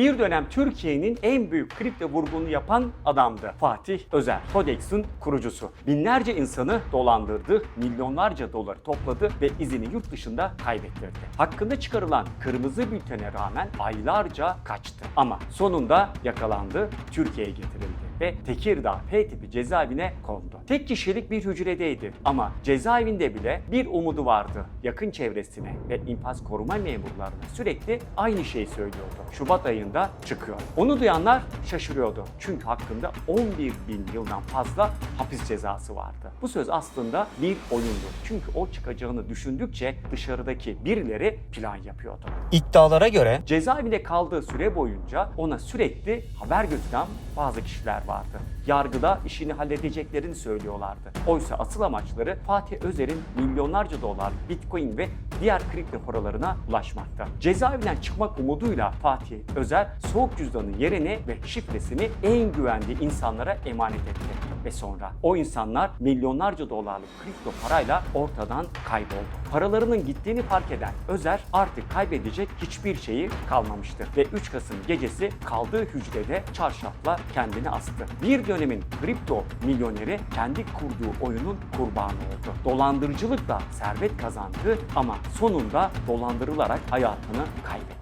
Bir dönem Türkiye'nin en büyük kripto vurgununu yapan adamdı. Fatih Özer, Todex'in kurucusu. Binlerce insanı dolandırdı, milyonlarca dolar topladı ve izini yurt dışında kaybettirdi. Hakkında çıkarılan kırmızı bültene rağmen aylarca kaçtı. Ama sonunda yakalandı, Türkiye'ye getirildi ve Tekirdağ F tipi cezaevine kondu. Tek kişilik bir hücredeydi ama cezaevinde bile bir umudu vardı. Yakın çevresine ve infaz koruma memurlarına sürekli aynı şeyi söylüyordu. Şubat ayında çıkıyor. Onu duyanlar şaşırıyordu. Çünkü hakkında 11 bin yıldan fazla hapis cezası vardı. Bu söz aslında bir oyundu. Çünkü o çıkacağını düşündükçe dışarıdaki birileri plan yapıyordu. İddialara göre cezaevinde kaldığı süre boyunca ona sürekli haber götüren bazı kişiler vardı. Yargıda işini halledeceklerini söylüyorlardı. Oysa asıl amaçları Fatih Özer'in milyonlarca dolar Bitcoin ve diğer kripto paralarına ulaşmakta. Cezaevinden çıkmak umuduyla Fatih Özer soğuk cüzdanın yerini ve şifresini en güvendiği insanlara emanet etti. Ve sonra o insanlar milyonlarca dolarlık kripto parayla ortadan kayboldu. Paralarının gittiğini fark eden Özer artık kaybedecek hiçbir şeyi kalmamıştı. Ve 3 Kasım gecesi kaldığı hücrede çarşafla kendini astı. Bir dönemin kripto milyoneri kendi kurduğu oyunun kurbanı oldu. Dolandırıcılıkla servet kazandı ama sonunda dolandırılarak hayatını kaybetti.